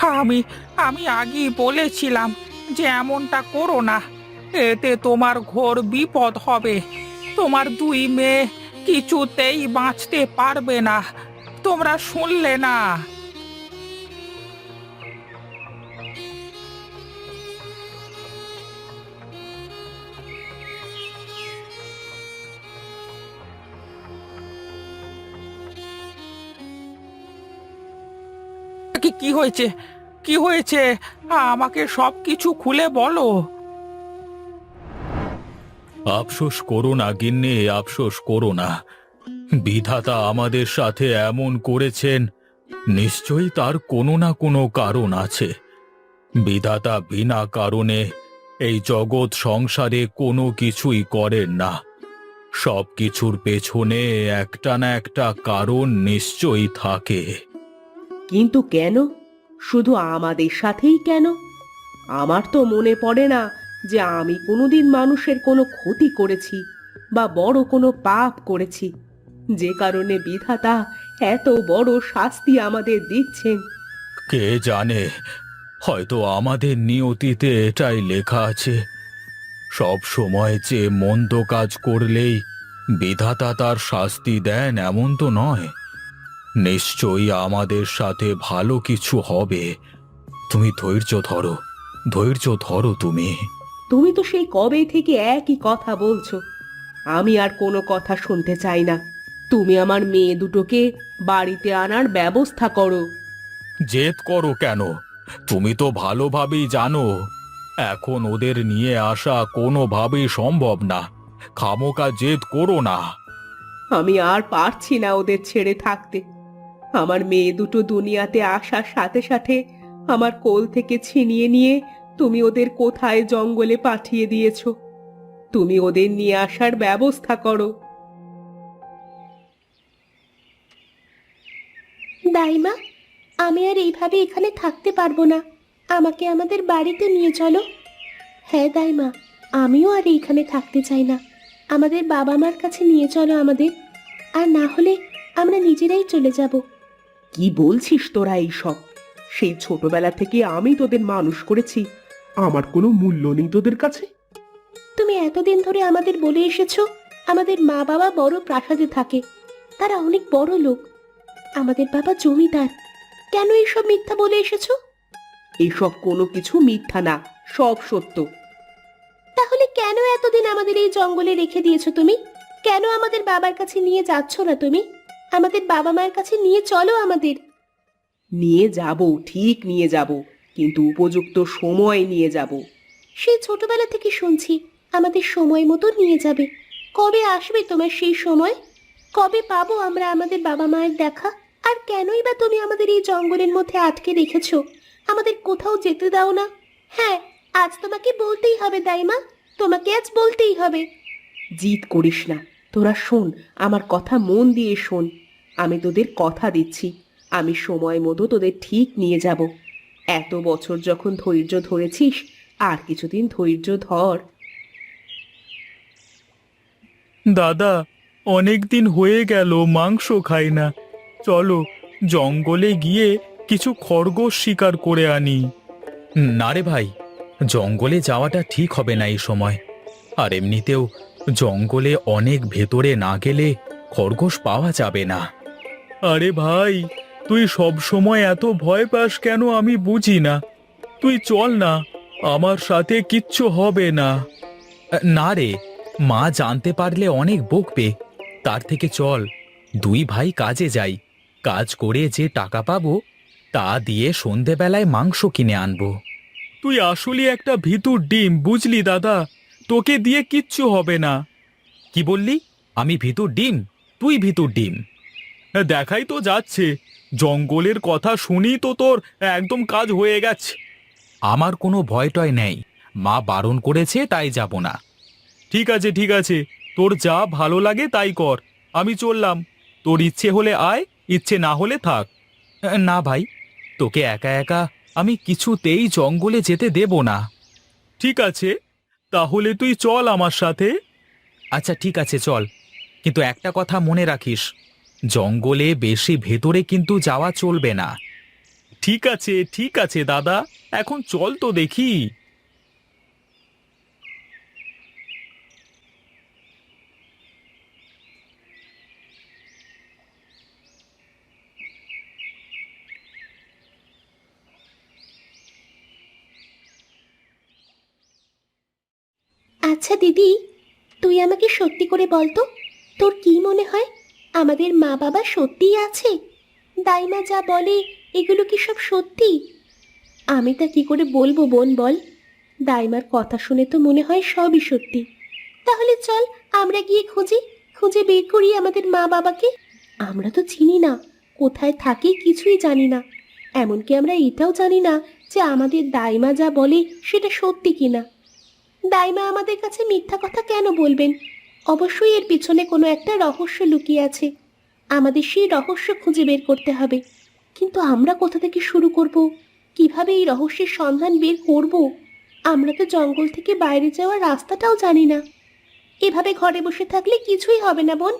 আমি আমি আগেই বলেছিলাম যে এমনটা করো না। এতে তোমার ঘোর বিপদ হবে। তোমার দুই মেয়ে কিছুতেই বাঁচতে পারবে না। তোমরা শুনলে না। কি কি হয়েছে? কি হয়েছে? আমাকে সব কিছু খুলে বলো। আফসোস করো না গিন্নি আফসোস করো না। বিধাতা আমাদের সাথে এমন করেছেন নিশ্চয়ই তার কোনো না কোনো কারণ আছে। বিধাতা বিনা কারণে এই জগৎ সংসারে কোনো কিছুই করেন না। সব কিছুর পেছনে একটা না একটা কারণ নিশ্চয়ই থাকে। কিন্তু কেন? শুধু আমাদের সাথেই কেন? আমার তো মনে পড়ে না যে আমি কোনোদিন মানুষের কোনো ক্ষতি করেছি বা বড় কোনো পাপ করেছি। যে কারণে বিধাতা এত বড় শাস্তি আমাদের দিচ্ছেন। কে জানে, হয়তো আমাদের নিয়তিতে এটাই লেখা আছে। সব সময় যে মন্দ কাজ করলেই বিধাতা তার শাস্তি দেন এমন তো নয়। নিশ্চয়ই আমাদের সাথে ভালো কিছু হবে। তুমি ধৈর্য ধরো ধৈর্য ধরো তুমি। তুমি তো সেই কবে থেকে একই কথা বলছো। আমি আর কোনো কথা শুনতে চাই না। তুমি আমার মেয়ে দুটোকে বাড়িতে আনার ব্যবস্থা করো। জেদ করো কেন? তুমি তো ভালোভাবেই জানো এখন ওদের নিয়ে আসা কোনোভাবেই সম্ভব না। খামোকা জেদ করো না। আমি আর পারছি না ওদের ছেড়ে থাকতে। আমার মেয়ে দুটো দুনিয়াতে আসার সাথে সাথে আমার কোল থেকে ছিনিয়ে নিয়ে তুমি ওদের কোথায় জঙ্গলে পাঠিয়ে দিয়েছ? তুমি ওদের নিয়ে আসার ব্যবস্থা করো। দাইমা, আমি আর এইভাবে এখানে থাকতে পারব না। আমাকে আমাদের বাড়িতে নিয়ে চলো। হ্যাঁ দাইমা, আমিও আর এইখানে থাকতে চাই না। আমাদের বাবা মার কাছে নিয়ে চলো আমাদের। আর না হলে আমরা নিজেরাই চলে যাব। কি বলছিস তোরা এইসব? সেই ছোটবেলা থেকে আমি তোদের মানুষ করেছি। আমার কোনো মূল্য নেই তোদের কাছে। তুমি এতদিন ধরে আমাদের বলে এসেছ আমাদের মা বাবা বড় প্রাসাদে থাকে। তারা অনেক বড় লোক। আমাদের বাবা জমিদার। কেন এইসব মিথ্যা বলে এসেছ? এইসব কোনো কিছু মিথ্যা না সব সত্য। তাহলে কেন এতদিন আমাদের এই জঙ্গলে রেখে দিয়েছ তুমি? কেন আমাদের বাবার কাছে নিয়ে যাচ্ছ না তুমি? আমাদের বাবা মায়ের কাছে নিয়ে চলো আমাদের। নিয়ে যাব ঠিক নিয়ে যাব কিন্তু উপযুক্ত সময় নিয়ে যাব। সেই ছোটবেলা থেকে শুনছি আমাদের সময় মতো নিয়ে যাবে। কবে আসবে তোমার সেই সময়? কবে পাবো আমরা আমাদের বাবা মায়ের দেখা? আর কেনই বা তুমি আমাদের এই জঙ্গলের মধ্যে আটকে রেখেছো? আমাদের কোথাও যেতে দাও না। হ্যাঁ আজ তোমাকে বলতেই হবে দাইমা। তোমাকে আজ বলতেই হবে। জিদ করিস না। তোরা শোন আমার কথা মন দিয়ে শোন। আমি তোদের কথা দিচ্ছি। আমি সময় মতো তোদের ঠিক নিয়ে যাব। এত বছর যখন ধৈর্য ধরেছিস আর কিছুদিন ধৈর্য ধর। দাদা অনেক দিন হয়ে গেল মাংস খাই না। চলো জঙ্গলে গিয়ে কিছু খরগোশ শিকার করে আনি। না রে ভাই জঙ্গলে যাওয়াটা ঠিক হবে না এই সময়। আর এমনিতেও জঙ্গলে অনেক ভেতরে না গেলে খরগোশ পাওয়া যাবে না। আরে ভাই তুই সব সময় এত ভয় পাস কেন আমি বুঝি না। তুই চল না আমার সাথে কিচ্ছু হবে না। না রে মা জানতে পারলে অনেক বকবে। তার থেকে চল দুই ভাই কাজে যাই। কাজ করে যে টাকা পাবো তা দিয়ে সন্ধেবেলায় মাংস কিনে আনব। তুই আসলে একটা ভিতুর ডিম বুঝলি দাদা? তোকে দিয়ে কিচ্ছু হবে না। কি বললি? আমি ভিতুর ডিম, তুই ভিতুর ডিম। দেখাই তো যাচ্ছে, জঙ্গলের কথা শুনি তো তোর একদম কাজ হয়ে গেছে। আমার কোনো ভয় টয় নেই, মা বারণ করেছে তাই যাব না। ঠিক আছে ঠিক আছে, তোর যা ভালো লাগে তাই কর, আমি চললাম। তোর ইচ্ছে হলে আয়, ইচ্ছে না হলে থাক। না ভাই, তোকে একা একা আমি কিছুতেই জঙ্গলে যেতে দেব না। ঠিক আছে তাহলে তুই চল আমার সাথে। আচ্ছা ঠিক আছে চল। কিন্তু একটা কথা মনে রাখিস জঙ্গলে বেশি ভেতরে কিন্তু যাওয়া চলবে না। ঠিক আছে ঠিক আছে দাদা। এখন চল তো দেখি। আচ্ছা দিদি, তুই আমাকে সত্যি করে বলতো তোর কি মনে হয়? আমাদের মা বাবা সত্যিই আছে? দাইমা যা বলে, এগুলো কি সব সত্যি? আমি তা কি করে বলব বোন বল? দাইমার কথা শুনে তো মনে হয় সবই সত্যি। তাহলে চল, আমরা গিয়ে খুঁজি, খুঁজে বের করি আমাদের মা বাবাকে আমরা তো চিনি না, কোথায় থাকে কিছুই জানি না। এমনকি আমরা এটাও জানি না যে আমাদের দাইমা যা বলে সেটা সত্যি কিনা। দাইমা আমাদের কাছে মিথ্যা কথা কেন বলবেন? অবশ্যই এর পিছনে কোনো একটা রহস্য লুকিয়ে আছে। আমাদের সেই রহস্য খুঁজে বের করতে হবে। কিন্তু আমরা কোথা থেকে শুরু করব? কীভাবে এই রহস্যের সন্ধান বের করব? আমরা তো জঙ্গল থেকে বাইরে যাওয়ার রাস্তাটাও জানি না। এভাবে ঘরে বসে থাকলে কিছুই হবে না, বোন।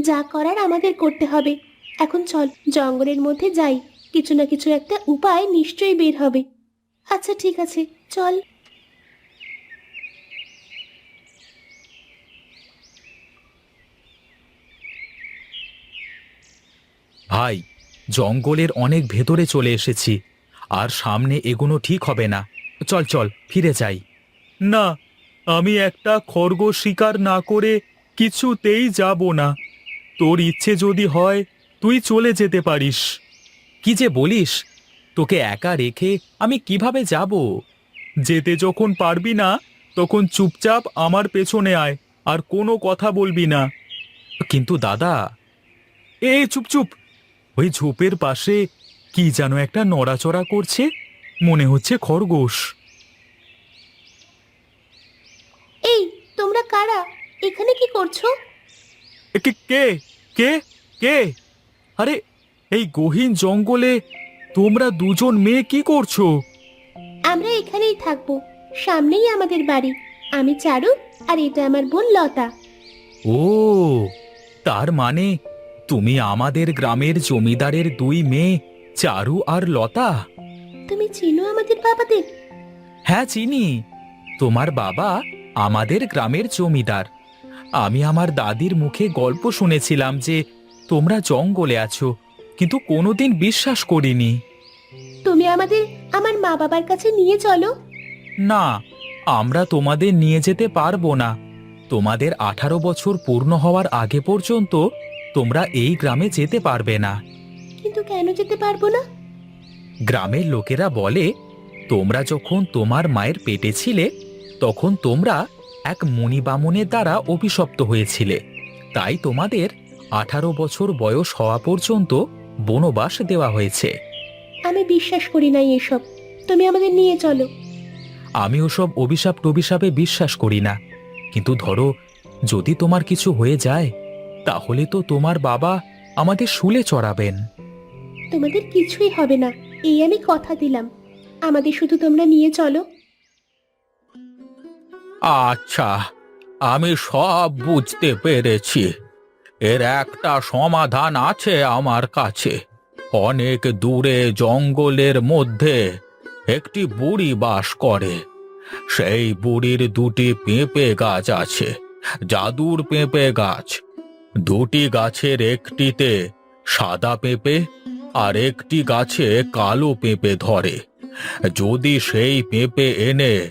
যা করার আমাদের করতে হবে। এখন চল, জঙ্গলের মধ্যে যাই। কিছু না কিছু একটা উপায় নিশ্চয়ই বের হবে। আচ্ছা ঠিক আছে। চল। ভাই, জঙ্গলের অনেক ভেতরে চলে এসেছি। আর সামনে এগোনো ঠিক হবে না। চল চল, ফিরে যাই। না, আমি একটা খরগোশ শিকার না করে কিছুতেই যাব না। তোর ইচ্ছে যদি হয়, তুই চলে যেতে পারিস। কি যে বলিস, তোকে একা রেখে আমি কীভাবে যাব? যেতে যখন পারবি না, তখন চুপচাপ আমার পেছনে আয়, আর কোনো কথা বলবি না। কিন্তু দাদা এ চুপ চুপ ওই ঝোপের পাশে কি যেন একটা নড়াচড়া করছে মনে হচ্ছে খরগোশ। এই তোমরা কারা? এখানে কি করছ? কে কে কে কে? আরে এই গহীন জঙ্গলে তোমরা দুজন মেয়ে কি করছ? আমরা এখানেই থাকব সামনেই আমাদের বাড়ি। আমি চারু আর এটা আমার বোন লতা। ও তার মানে তুমি আমাদের গ্রামের জমিদারের দুই মেয়ে চারু আর লতা। তুমি চিনো আমাদের বাবাদের? হ্যাঁ চিনি। তোমার বাবা আমাদের গ্রামের জমিদার। আমি আমার দাদির মুখে গল্প শুনেছিলাম যে তোমরা জঙ্গলে আছো কিন্তু কোনোদিন বিশ্বাস করিনি। তুমি আমাদের আমার মা বাবার কাছে নিয়ে চলো। না আমরা তোমাদের নিয়ে যেতে পারব না। তোমাদের আঠারো বছর পূর্ণ হওয়ার আগে পর্যন্ত তোমরা এই গ্রামে যেতে পারবে না। কিন্তু কেন যেতে পারব না? গ্রামের লোকেরা বলে তোমরা যখন তোমার মায়ের পেটে ছিলে তখন তোমরা এক মুনি বামুনের দ্বারা অভিশপ্ত হয়েছিলে। তাই তোমাদের আঠারো বছর বয়স হওয়া পর্যন্ত বনবাস দেওয়া হয়েছে। আমি বিশ্বাস করি নাই এসব। তুমি আমাদের নিয়ে চলো। আমি ওসব অভিশাপ টভিশাপে বিশ্বাস করি না। কিন্তু ধরো যদি তোমার কিছু হয়ে যায় তাহলে তো তোমার বাবা আমাদের শুলে চড়াবেন। তোমাদের কিছুই হবে না এই আমি কথা দিলাম। আমাদের শুধু তোমরা নিয়ে চলো। আচ্ছা আমি সব বুঝতে পেরেছি। এর একটা সমাধান আছে আমার কাছে। অনেক দূরে জঙ্গলের মধ্যে একটি বুড়ি বাস করে। সেই বুড়ির দুটি পেঁপে গাছ আছে জাদুর পেঁপে গাছ। দুটি গাছের একটিতে সাদা পেঁপে আর একটি গাছে কালো পেঁপে ধরে। যদি সেই পেঁপে এনে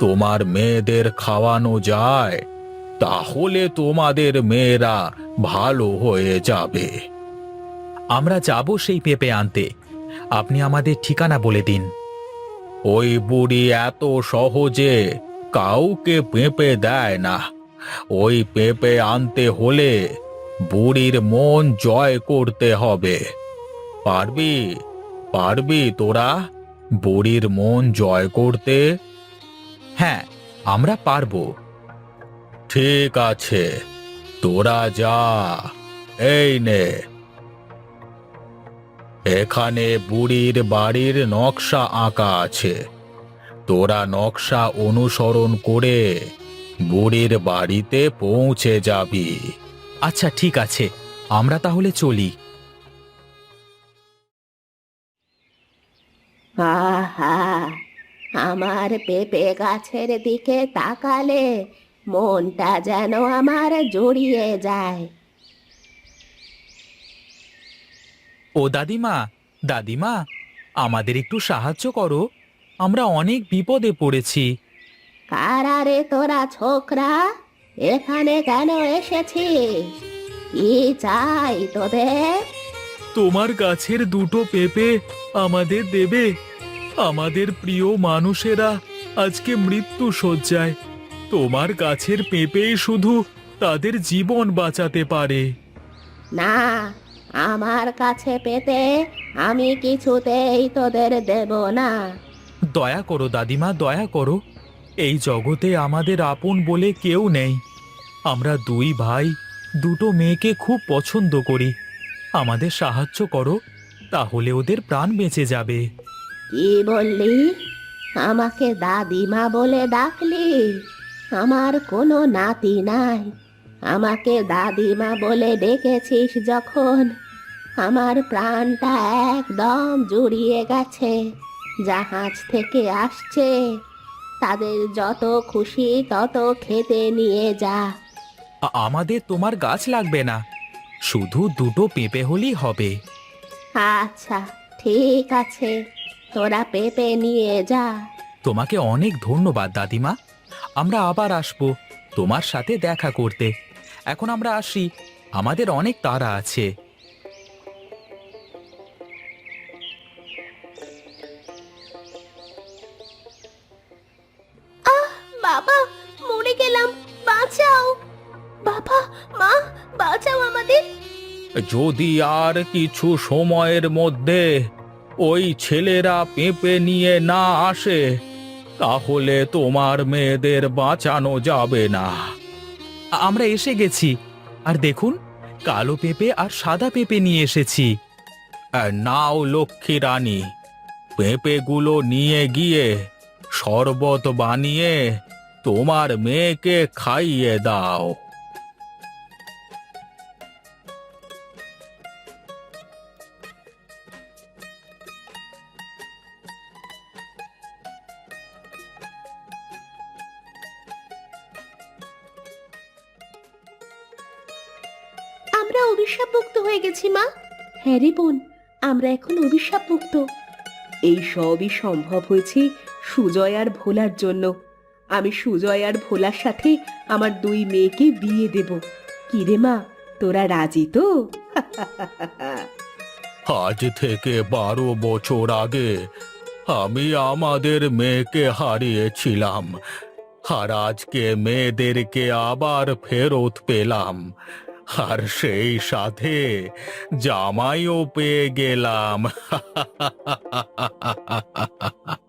তোমার মেয়েদের খাওয়ানো যায় তাহলে তোমাদের মেয়েরা ভালো হয়ে যাবে। আমরা যাব সেই পেঁপে আনতে। আপনি আমাদের ঠিকানা বলে দিন। ওই বুড়ি এত সহজে কাউকে পেঁপে দেয় না। ওই পেঁপে আনতে হলে বুড়ির মন জয় করতে হবে। পারবি পারবি তোরা বুড়ির মন জয় করতে? হ্যাঁ আমরা পারব। ঠিক আছে, তোরা যা, এই নে। এখানে বুড়ির বাড়ির নকশা আঁকা আছে। তোরা নকশা অনুসরণ করে বুড়ির বাড়িতে পৌঁছে যাবি। আচ্ছা ঠিক আছে। আমরা তাহলে চলি। আহা আমার পেঁপে গাছের দিকে তাকালে মনটা যেন আমার জড়িয়ে যায়। ও দাদিমা দাদিমা আমাদের একটু সাহায্য করো। আমরা অনেক বিপদে পড়েছি। কারারে তোরা ছোকরা? এখানে কেন এসেছিস? কি চাই তোদের? তোমার গাছের দুটো পেঁপে আমাদের দেবে। আমাদের প্রিয় মানুষেরা আজকে মৃত্যু শয্যায় তোমার গাছের পেঁপেই শুধু তাদের জীবন বাঁচাতে পারে। না আমার কাছে পেতে আমি কিছুতেই তোদের দেব না। দয়া করো দাদিমা দয়া করো। এই জগতে আমাদের আপন বলে কেউ নেই। আমরা দুই ভাই, দুটো মেয়েকে খুব পছন্দ করি। আমাদের সাহায্য করো, তাহলে ওদের প্রাণ বেঁচে যাবে। কি বললি? আমাকে দাদিমা বলে ডাকলি? আমার কোনো নাতি নাই। আমাকে দাদিমা বলে ডেকেছিস যখন। আমার প্রাণটা একদম জুড়িয়ে গেছে, জাহাজ থেকে আসছে। তাদের যত খুশি তত খেতে নিয়ে যা। আ- আমাদের তোমার গাছ লাগবে না। শুধু দুটো পেঁপে হলেই হবে। আচ্ছা ঠিক আছে। তোরা পেঁপে নিয়ে যা। তোমাকে অনেক ধন্যবাদ দাদিমা। আমরা আবার আসব তোমার সাথে দেখা করতে। এখন আমরা আসি। আমাদের অনেক তারা আছে। বাঁচাও আমাদের। যদি আর কিছু সময়ের মধ্যে ওই ছেলেরা পেঁপে নিয়ে না আসে তাহলে তোমার মেয়েদের বাঁচানো যাবে না। আমরা এসে গেছি। আর দেখুন কালো পেঁপে আর সাদা পেঁপে নিয়ে এসেছি। আর নাও লক্ষ্মী রানী পেঁপেগুলো নিয়ে গিয়ে শরবত বানিয়ে তোমার মেয়েকে খাইয়ে দাও। হ্যাঁ রে বোন আমরা এখন অভিশাপ মুক্ত এই সবই সম্ভব হয়েছে সুজয় আর ভোলার জন্য। আমি সুজয় আর ভোলার সাথে আমার দুই মেয়েকে বিয়ে দেব। কি রে মা তোরা রাজি তো? আজ থেকে বারো বছর আগে আমি আমাদের মেয়েকে হারিয়েছিলাম। আর আজকে মেয়েদেরকে আবার ফেরত পেলাম। আর সেই সাথে জামাইও পেয়ে গেলাম।